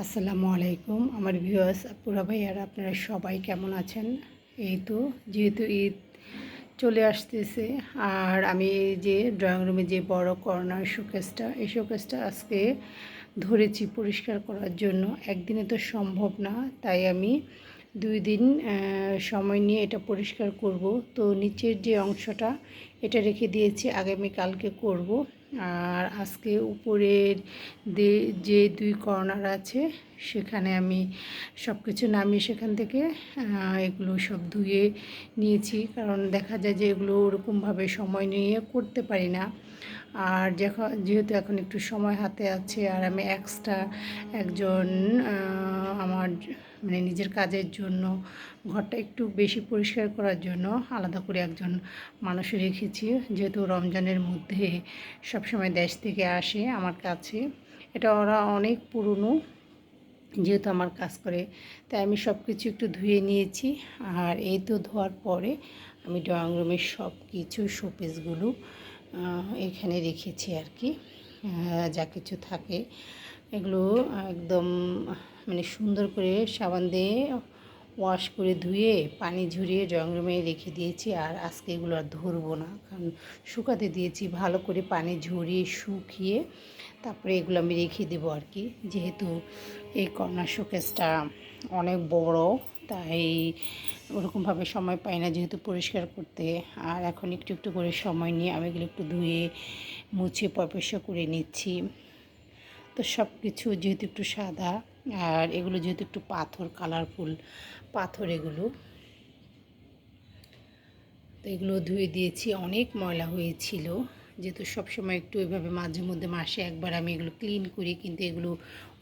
আসসালামু আলাইকুম। আমার ভিউয়ার্স পুরা ভাইয়ারা, আপনারা সবাই কেমন আছেন? এই তো, যেহেতু ঈদ চলে আসতেছে, আর আমি যে ড্রয়িং রুমে যে বড় কর্নার শোকেসটা এই শোকেসটা আজকে ধরেছি পরিষ্কার করার জন্য। একদিনে তো সম্ভব না, তাই আমি দুই দিন সময় নিয়ে এটা পরিষ্কার করব। তো নিচের যে অংশটা এটা রেখে দিয়েছি, আগামী কালকে করব। আর আজকে উপরের যে দুই কর্নার আছে, সেখানে আমি সব কিছু নামিয়ে সেখান থেকে এগুলো সব ধুয়ে নিয়েছি। কারণ দেখা যায় যে এগুলো ওরকমভাবে সময় নিয়ে করতে পারি না। আর যখন যেহেতু এখন একটু সময় হাতে আছে, আর আমি এক্সট্রা একজন আমার মানে নিজের কাজের জন্য ঘরটা একটু বেশি পরিষ্কার করার জন্য আলাদা করে একজন মানুষ রেখেছি। যেহেতু রমজানের মধ্যে সবসময় দেশ থেকে আসে আমার কাছে। এটা ওরা অনেক পুরনো যেহেতু আমার কাজ করে, তাই আমি সব কিছু একটু ধুয়ে নিয়েছি। আর এই তো ধোয়ার পরে আমি ড্রয়িং রুমের সব কিছু শোপিসগুলো এখানে রেখেছি আর কি। যা কিছু থাকে। এগুলো একদম মানে সুন্দর করে সাবান দিয়ে ওয়াশ করে ধুয়ে, পানি ঝরিয়ে ড্রয়িং রুমে রেখে দিয়েছি। আর আজকে এগুলো আর ধরবো না। কারণ শুকাতে দিয়েছি, ভালো করে পানি ঝরিয়ে, শুকিয়ে তারপরে এগুলো আমি রেখে দেবো আর কি। যেহেতু এই কর্নার শোকেসটা অনেক বড়, তাই ওরকমভাবে সময় পাই না যেহেতু পরিষ্কার করতে। আর এখন একটু একটু করে সময় নিয়ে আমি এগুলো একটু ধুয়ে, মুছে পরিষ্কার করে নিচ্ছি। তো সব কিছু যেহেতু একটু সাদা আর এগুলো যেহেতু একটু পাথর কালারফুল পাথর এগুলো, তো এগুলো ধুয়ে দিয়েছি। অনেক ময়লা হয়েছিল, যেহেতু সবসময় একটু এভাবে মাঝে মধ্যে মাসে একবার আমি এগুলো ক্লিন করি, কিন্তু এগুলো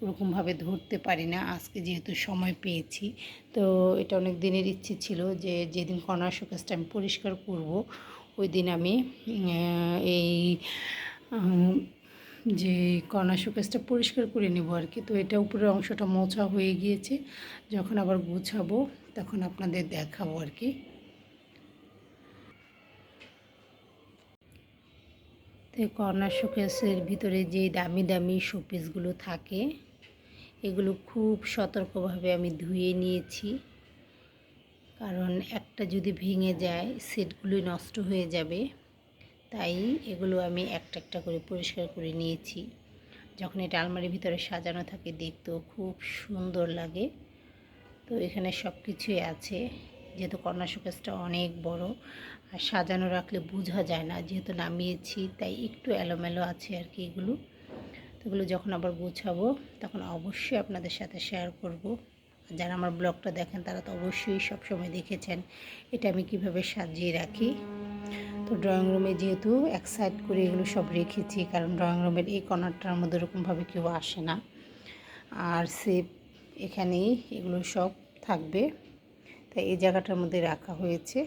ওরকমভাবে ধরতে পারি না। আজকে যেহেতু সময় পেয়েছি, তো এটা অনেক দিনের ইচ্ছে ছিল যে যেদিন কর্নার শোকেসটা আমি পরিষ্কার করব, ওই দিন আমি এই যে কর্নার শোকেসটা পরিষ্কার করে নেব আর কি। তো এটা উপরের অংশটা মোছা হয়ে গিয়েছে। যখন আবার গুছাবো, তখন আপনাদের দেখাবো আর কি। তো কর্নার শোকেসের ভিতরে যে দামি দামি শোপিসগুলো থাকে, এগুলো খুব সতর্কভাবে আমি ধুয়ে নিয়েছি। কারণ একটা যদি ভেঙে যায়, সেটগুলোই নষ্ট হয়ে যাবে। তাই এগুলো আমি একটা একটা করে পরিষ্কার করে নিয়েছি। যখন এটা আলমারির ভিতরে সাজানো থাকে দেখতেও খুব সুন্দর লাগে। তো এখানে সব কিছুই আছে। যেহেতু কর্নার শোকেসটা অনেক বড়, আর সাজানো রাখলে বোঝা যায় না, যেহেতু নামিয়েছি, তাই একটু এলোমেলো আছে আর কি এগুলো। তো এগুলো যখন আবার গোছাবো, তখন অবশ্যই আপনাদের সাথে শেয়ার করব। যারা আমার ব্লগটা দেখেন, তারা তো অবশ্যই সবসময় দেখেছেন। এটা আমি কীভাবে সাজিয়ে রাখি। তো ড্রয়িং রুমে যেহেতু এক সাইড করে এগুলো সব রেখেছি, কারণ ড্রয়িং রুমের এই কর্নারটার মধ্যে ওরকমভাবে কেউ আসে না। আর সেপ এখানেই এগুলো সব থাকবে। তাই এই জায়গাটার মধ্যে রাখা হয়েছে।